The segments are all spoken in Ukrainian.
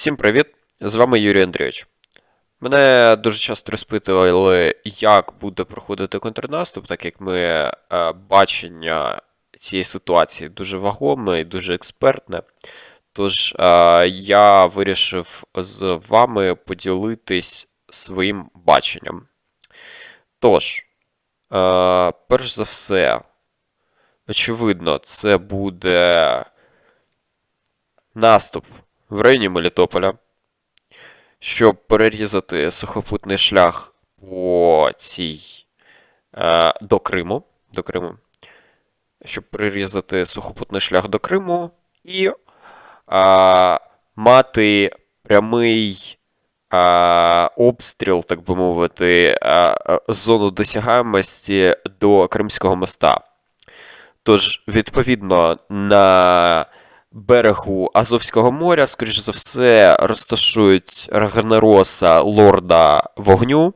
Всім привіт! З вами Юрій Андрійович. Мене дуже часто розпитували, як буде проходити контрнаступ, так як ми е, бачення цієї ситуації дуже вагоме і дуже експертне. Тож е, я вирішив з вами поділитись своїм баченням. Тож, е, перш за все, очевидно, це буде наступ в районі Мелітополя, щоб перерізати сухопутний шлях по цій е, до Криму, до Криму, щоб перерізати сухопутний шлях до Криму і е, мати прямий е, обстріл, так би мовити, е, е, зону досягаємості до Кримського моста. Тож, відповідно, на берегу Азовського моря, скоріш за все, розташують Рагнароса Лорда Вогню,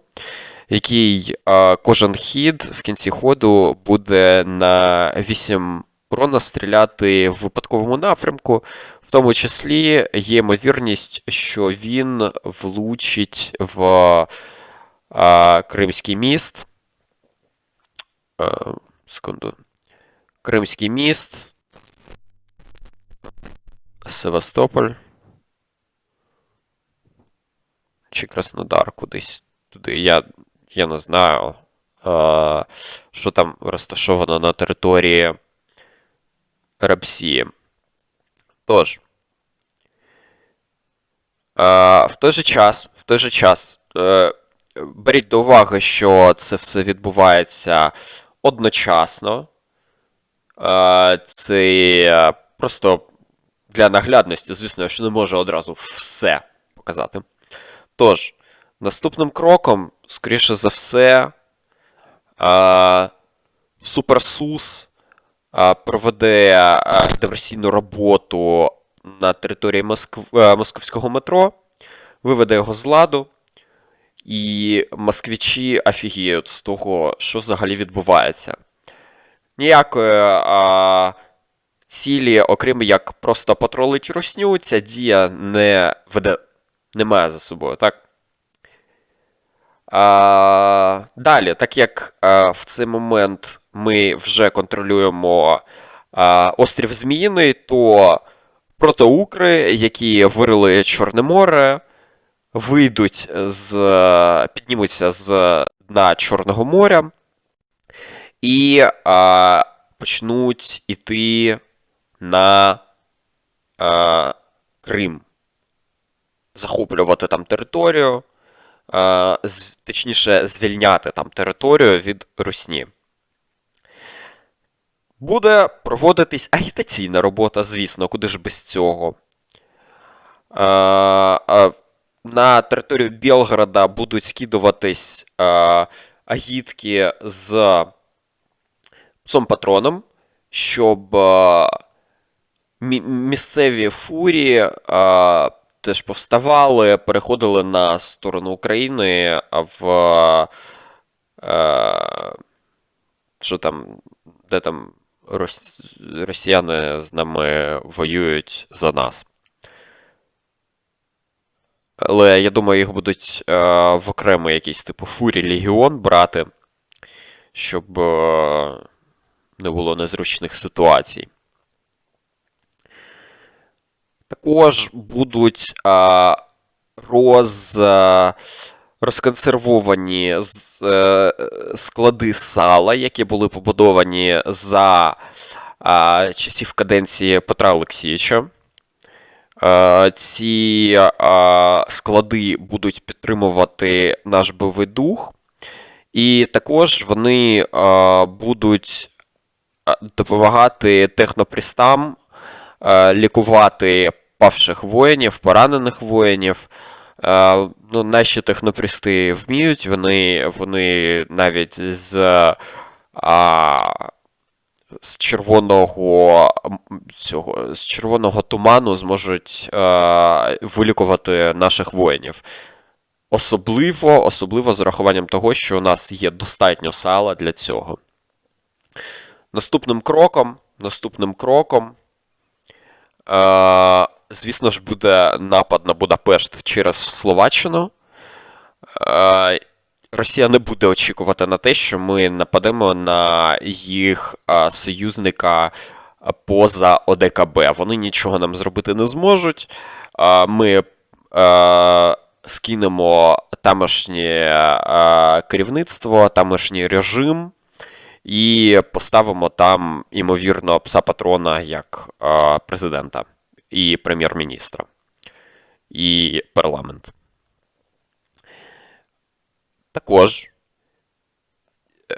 який е, кожен хід в кінці ходу буде на 8 урона стріляти в випадковому напрямку. В тому числі є ймовірність, що він влучить в е, Кримський міст. Е, секунду. Кримський міст. Севастополь. Чи Краснодар кудись туди. Я, я не знаю, е, що там розташовано на території Рапсії. Тож. В той же час, в той же час, е, беріть до уваги, що це все відбувається одночасно. Це просто для наглядності, звісно, ж не можу одразу все показати. Тож, наступним кроком, скоріше за все, е, Суперсус е, проведе е, диверсійну роботу на території Москв... е, московського метро, виведе його з ладу, і москвичі офігіють з того, що взагалі відбувається. Ніякої а, цілі, окрім як просто потролить русню, ця дія не веде, не має за собою, так? А, далі, так як а, в цей момент ми вже контролюємо а, острів Зміїний, то протоукри, які вирили Чорне море, вийдуть з, піднімуться з дна Чорного моря і а, почнуть іти на а, Крим. Захоплювати там територію, з, точніше, звільняти там територію від Русні. Буде проводитись агітаційна робота, звісно, куди ж без цього. А, а, на територію Білгорода будуть скидуватись а, агітки з псом патроном, щоб мі- місцеві фурії а, теж повставали, переходили на сторону України в. А, що там, де там рос, росіяни з нами воюють за нас. Але я думаю, їх будуть е, в окремий якийсь типу фурі Легіон брати, щоб е, не було незручних ситуацій. Також будуть роз, е, розконсервовані е, склади сала, які були побудовані за часів каденції Петра Олексійовича. Е, Ці склади будуть підтримувати наш бойовий дух, і також вони будуть допомагати технопрістам лікувати павших воїнів, поранених воїнів. Е, Ну, наші технопрісти вміють, вони, вони навіть з, а, з червоного цього, з червоного туману зможуть е, вилікувати наших воїнів. Особливо, особливо з урахуванням того, що у нас є достатньо сала для цього. Наступним кроком, наступним кроком е, звісно ж, буде напад на Будапешт через Словаччину. Е, Росія не буде очікувати на те, що ми нападемо на їх е, союзника е, поза ОДКБ. Вони нічого нам зробити не зможуть. Е, Ми скинемо тамошнє керівництво, тамошній режим і поставимо там, ймовірно, пса патрона як е, президента і прем'єр-міністра, і парламент. Також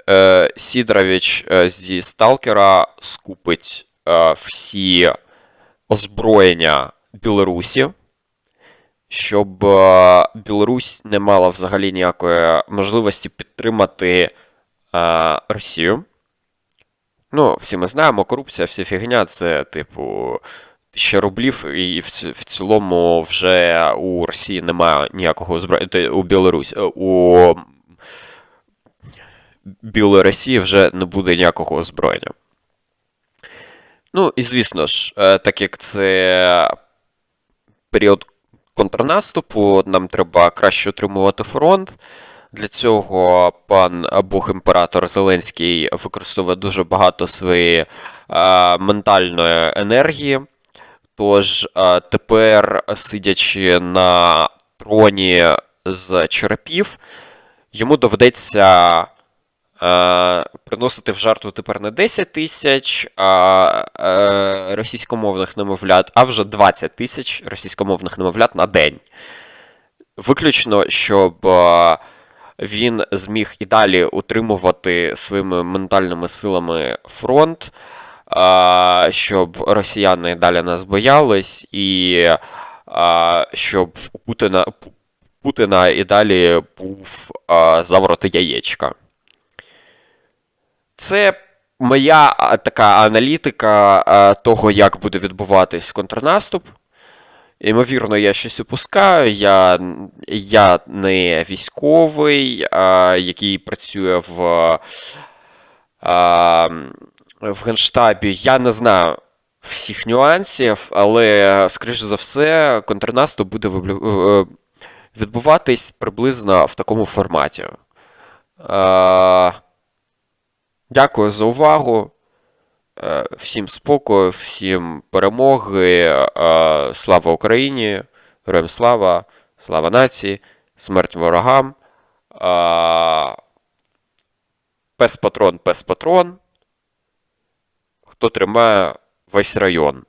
е, Сідорович е, зі Сталкера скупить всі озброєння Білорусі, щоб Білорусь не мала взагалі ніякої можливості підтримати е, Росію. Ну, всі ми знаємо, корупція, вся фігня це, типу, тисяча рублів, і в, цілому вже у Росії немає ніякого озброєння. У Білорусі. е, У Білорусі вже не буде ніякого озброєння. Ну, і звісно ж, е, так як це період контрнаступу, нам треба краще отримувати фронт. Для цього пан Бог імператор Зеленський використовує дуже багато своєї е, ментальної енергії. Тож е, тепер, сидячи на троні з черепів, йому доведеться е, приносити в жертву тепер не 10 тисяч а, е, російськомовних немовлят, а вже 20 тисяч російськомовних немовлят на день. Виключно, щоб е, він зміг і далі утримувати своїми ментальними силами фронт, щоб росіяни далі нас боялись, і щоб Путіна, Путіна і далі був завороти яєчка. Це моя така аналітика того, як буде відбуватись контрнаступ. Ймовірно, я щось упускаю. Я, я не військовий, а, який працює в, а, в Генштабі. Я не знаю всіх нюансів, але, скоріш за все, контрнаступ буде е, відбуватись приблизно в такому форматі. А, Дякую за увагу. Е, Всім спокою, всім перемоги. Е, Слава Україні! Героям слава! Слава нації! Смерть ворогам! Е, Пес патрон, пес патрон. Хто тримає весь район?